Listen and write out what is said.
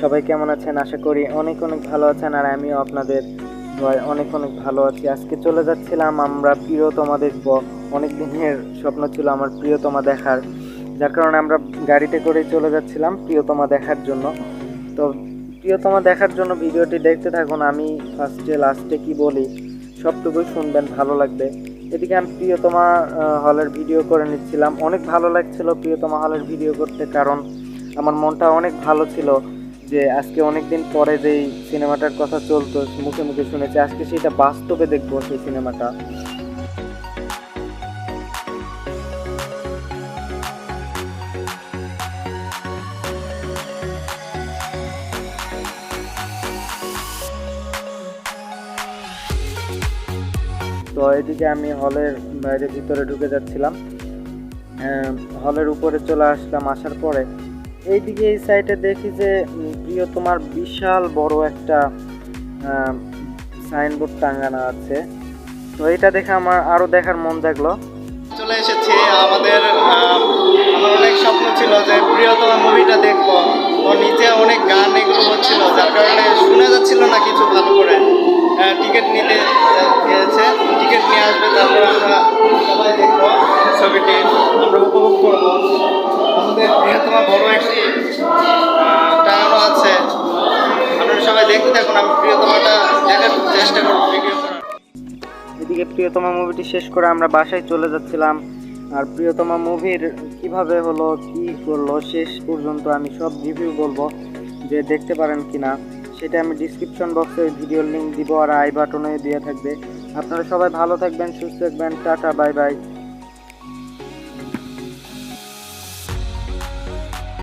সবাই কেমন আছেন? আশা করি অনেক অনেক ভালো আছেন আর আমিও আপনাদের অনেক অনেক ভালো আছি। আজকে চলে যাচ্ছিলাম আমরা প্রিয়তমা দেখব অনেক দিনের স্বপ্ন ছিল আমার প্রিয়তমা দেখার। যার কারণে আমরা গাড়িতে করেই চলে যাচ্ছিলাম প্রিয়তমা দেখার জন্য। তো প্রিয়তমা দেখার জন্য ভিডিওটি দেখতে থাকুন, আমি ফার্স্টে লাস্টে কি বলি, সবটুকুই শুনবেন, ভালো লাগবে। এদিকে আমি প্রিয়তমা হলের ভিডিও করে নিচ্ছিলাম। অনেক ভালো লাগছিল প্রিয়তমা হলের ভিডিও করতে, কারণ আমার মনটা অনেক ভালো ছিল। যে আজকে অনেক দিন পরে যেই সিনেমাটার কথা চলতো, মুখে মুখে শুনেছি, আজকে সেটা বাস্তবে দেখব সেই সিনেমাটা। তো এদিকে আমি হলের বাইরে ভিতরে ঢুকে যাচ্ছিলাম। হলের উপরে চলে আসলাম, আসার পরে এইদিকে এই সাইডে দেখি যে প্রিয়, তোমার বিশাল বড় একটা সাইনবোর্ড টাঙানো আছে। তো এটা দেখে আমার আরও দেখার মন জাগলো। চলে এসেছি। আমাদের আমার অনেক স্বপ্ন ছিল যে প্রিয়তমা মুভিটা দেখব। তো নিচে অনেক গান এগুলো হচ্ছিল, যার কারণে শোনা যাচ্ছিল না কিছু ভালো করে। টিকিট নিতে। প্রিয়তমা বড় একটি টাঙানো আছে। আপনারা সবাই দেখতে থাকুন, আমি প্রিয়তমাটা দেখার চেষ্টা করব এদিকে প্রিয়তমা মুভিটি শেষ করে আমরা বাসায় চলে যাচ্ছিলাম। আর প্রিয়তমা মুভির কীভাবে হলো, কি করল, শেষ পর্যন্ত আমি সব রিভিউ বলব। যে দেখতে পারেন কিনা, সেটা আমি ডিসক্রিপশন বক্সে ভিডিওর লিঙ্ক দিব, আর আই বাটনে দিয়ে থাকবে। আপনারা সবাই ভালো থাকবেন, সুস্থ থাকবেন, টাটা বাই বাই